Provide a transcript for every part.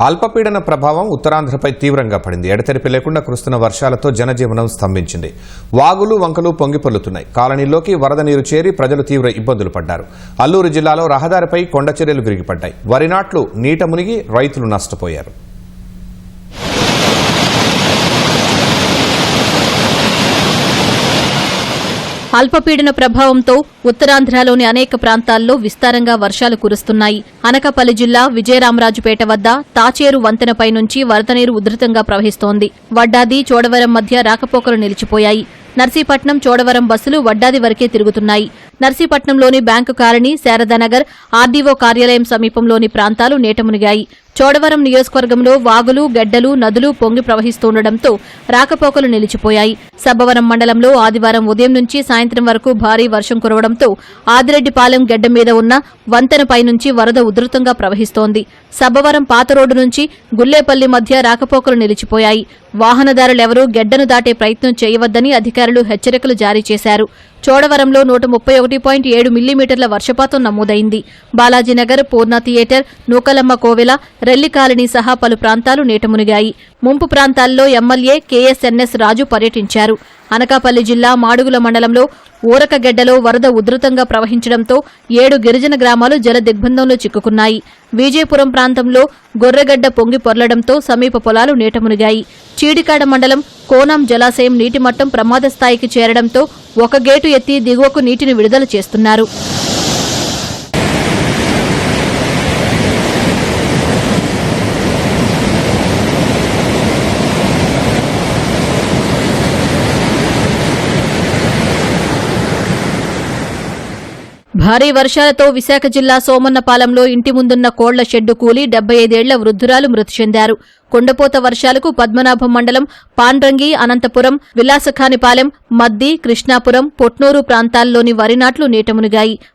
అల్పపీడన ప్రభావం ఉత్తరాంధ్రపై తీవ్రంగా పడింది. ఎడతెరిపి లేకుండా కురుస్తున్న వర్షాలతో జనజీవనం స్తంభించింది. వాగులు వంకలు పొంగిపొల్లుతున్నాయి కాలనీలోకి వరద నీరు చేరి ప్రజలు తీవ్ర ఇబ్బందులు పడ్డారు. అల్లూరు జిల్లాలో రహదారిపై కొండచర్యలు విరిగిపడ్డాయి. వరి నాట్లు నీట మునిగి రైతులు నష్టపోయారు. అల్పపీడన ప్రభావంతో ఉత్తరాంధ్రలోని అనేక ప్రాంతాల్లో విస్తారంగా వర్షాలు కురుస్తున్నాయి. అనకాపల్లి జిల్లా విజయరామరాజుపేట వద్ద తాచేరు వంతెనపై నుంచి వరద నీరు ఉధృతంగా ప్రవహిస్తోంది. వడ్డాది చోడవరం మధ్య రాకపోకలు నిలిచిపోయాయి. నర్సీపట్నం చోడవరం బస్సులు వడ్డాది వరకే తిరుగుతున్నాయి. నర్సీపట్నంలోని బ్యాంకు కాలనీ శారదానగర్ ఆర్డీఓ కార్యాలయం సమీపంలోని ప్రాంతాలు నేటమునిగాయి చోడవరం నియోజకవర్గంలో వాగులు గెడ్డలు నదులు పొంగి ప్రవహిస్తుండటంతో రాకపోకలు నిలిచిపోయాయి. సబ్బవరం మండలంలో ఆదివారం ఉదయం నుంచి సాయంత్రం వరకు భారీ వర్షం కురవడంతో ఆదిరెడ్డిపాలెం గెడ్డ మీద ఉన్న వంతెనపై నుంచి వరద ఉధృతంగా ప్రవహిస్తోంది. సబ్బవరం పాత రోడ్డు నుంచి గుల్లేపల్లి మధ్య రాకపోకలు నిలిచిపోయాయి. వాహనదారులెవరూ గెడ్డను దాటే ప్రయత్నం చేయవద్దని అధికారులు హెచ్చరికలు జారీ చేశారు. చోడవరంలో నూట ముప్పై ఒకటి పాయింట్ ఏడు మిల్లీమీటర్ల వర్షపాతం నమోదైంది. బాలాజీనగర్ పూర్ణ థియేటర్ నూకలమ్మ కోవెల రెల్లి కాలనీ సహా పలు ప్రాంతాలు నీట మునిగాయి. ముంపు ప్రాంతాల్లో ఎమ్మెల్యే కేఎస్ఎన్ఎస్ రాజు పర్యటించారు. అనకాపల్లి జిల్లా మాడుగుల మండలంలో ఊరకగెడ్డలో వరద ఉధృతంగా ప్రవహించడంతో ఏడు గిరిజన గ్రామాలు జల దిగ్బంధంలో చిక్కుకున్నాయి. విజయపురం ప్రాంతంలో గొర్రెగడ్డ పొంగి పొర్లడంతో సమీప పొలాలు నీటమునిగాయి. చీడికాడ మండలం కోనం జలాశయం నీటి మట్టం ప్రమాద స్థాయికి చేరడంతో ఒక గేటు ఎత్తి దిగువకు నీటిని విడుదల చేస్తున్నారు. భారీ వర్షాలతో విశాఖ జిల్లా సోమన్నపాలెంలో ఇంటి ముందున్న కోళ్ళ షెడ్డు కూలి డెబ్బై ఐదేళ్ళ వృద్ధురాలు మృతి చెందారు. కొండపోత వర్షాలకు పద్మనాభం మండలం పాండ్రంగి అనంతపురం విలాసఖానిపాలెం మద్ది కృష్ణాపురం పొట్నూరు ప్రాంతాల్లోని వరి నాట్లు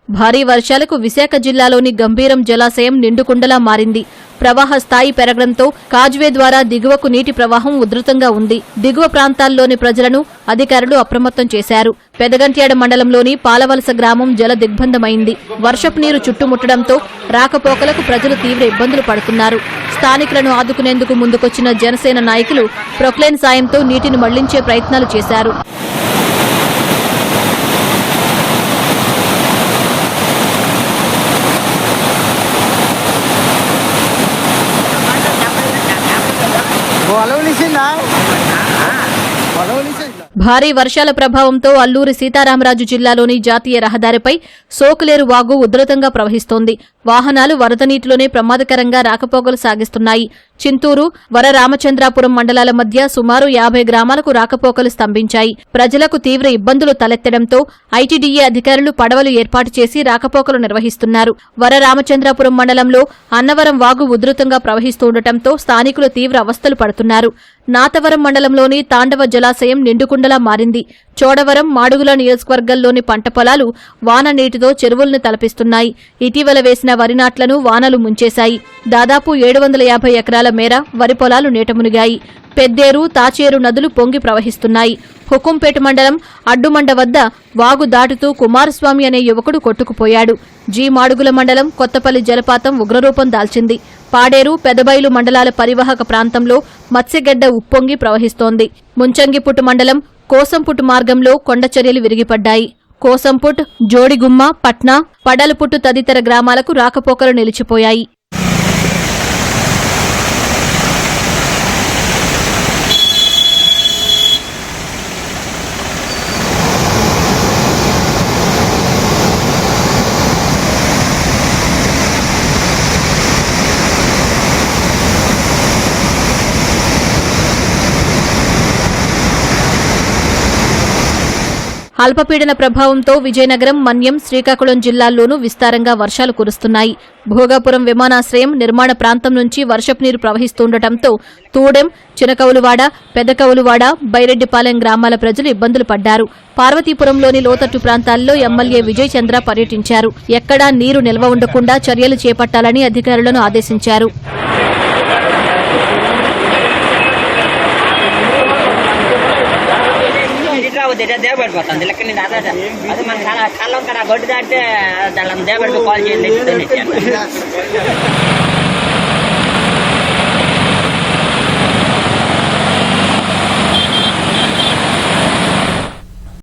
భారీ వర్షాలకు విశాఖ జిల్లాలోని గంభీరం జలాశయం నిండుకుండలా మారింది. ప్రవాహ స్థాయి పెరగడంతో కాజ్వే ద్వారా దిగువకు నీటి ప్రవాహం ఉధృతంగా ఉంది. దిగువ ప్రాంతాల్లోని ప్రజలను అధికారులు అప్రమత్తం చేశారు. పెదగంట్యాడ మండలంలోని పాలవలస గ్రామం జల దిగ్బంధమైంది. వర్షపు నీరు చుట్టుముట్టడంతో రాకపోకలకు ప్రజలు తీవ్ర ఇబ్బందులు పడుతున్నారు. స్థానికులను ఆదుకునేందుకు ముందుకొచ్చిన జనసేన నాయకులు ప్రొక్లైన్ సాయంతో నీటిని మళ్ళించే ప్రయత్నాలు చేశారు. భారీ వర్షాల ప్రభావంతో అల్లూరి సీతారామరాజు జిల్లాలోని జాతీయ రహదారిపై సోకులేరు వాగు ఉధృతంగా ప్రవహిస్తోంది. వాహనాలు వరద నీటిలోనే ప్రమాదకరంగా రాకపోకలు సాగిస్తున్నాయి. చింతూరు వరరామచంద్రాపురం మండలాల మధ్య సుమారు యాభై గ్రామాలకు రాకపోకలు స్తంభించాయి. ప్రజలకు తీవ్ర ఇబ్బందులు తలెత్తడంతో ఐటీడీఏ అధికారులు పడవలు ఏర్పాటు చేసి రాకపోకలు నిర్వహిస్తున్నారు. వరరామచంద్రాపురం మండలంలో అన్నవరం వాగు ఉధృతంగా ప్రవహిస్తుండటంతో స్థానికులు తీవ్ర అవస్థలు పడుతున్నారు. నాతవరం మండలంలోని తాండవ జలాశయం నిండుకుండలా మారింది. చోడవరం మాడుగుల నియోజకవర్గంలోని పంట పొలాలు వాన నీటితో చెరువులను తలపిస్తున్నాయి. ఇటీవల వేసిన వరి నాట్లను వానలు ముంచేశాయి. దాదాపు ఏడు వందల యాభై ఎకరాల మేర వరి పొలాలు నీటమునిగాయి పెద్దేరు తాచేరు నదులు పొంగి ప్రవహిస్తున్నాయి. హుకుంపేట మండలం అడ్డుమండ వద్ద వాగు దాటుతూ కుమారస్వామి అనే యువకుడు కొట్టుకుపోయాడు. జీ మాడుగుల మండలం కొత్తపల్లి జలపాతం ఉగ్రరూపం దాల్చింది. పాడేరు పెదబైలు మండలాల పరివాహక ప్రాంతంలో మత్స్యగడ్డ ఉప్పొంగి ప్రవహిస్తోంది. ముంచంగిపుట్టు మండలం కోసంపుట్ మార్గంలో కొండచర్యలు విరిగిపడ్డాయి. కోసంపుట్ జోడిగుమ్మ పట్నా పడలపుట్టు తదితర గ్రామాలకు రాకపోకలు నిలిచిపోయాయి. అల్పపీడన ప్రభావంతో విజయనగరం మన్యం శ్రీకాకుళం జిల్లాల్లోనూ విస్తారంగా వర్షాలు కురుస్తున్నాయి. భోగాపురం విమానాశ్రయం నిర్మాణ ప్రాంతం నుంచి వర్షపు నీరు ప్రవహిస్తుండటంతో తూడెం చినకవులువాడ పెదకవులువాడ బైరెడ్డిపాలెం గ్రామాల ప్రజలు ఇబ్బందులు పడ్డారు. పార్వతీపురంలోని లోతట్టు ప్రాంతాల్లో ఎమ్మెల్యే విజయ్ చంద్ర పర్యటించారు. ఎక్కడా నీరు నిల్వ ఉండకుండా చర్యలు చేపట్టాలని అధికారులను ఆదేశించారు. ఇట్లా అవుతుంది ఇట్లా దేవపడిపోతుంది లెక్క నేను అదే అది. మన కళ్ళం కాలం కడ గొడ్డు దాటితే దాని దేవపడికి కాల్ చేయండి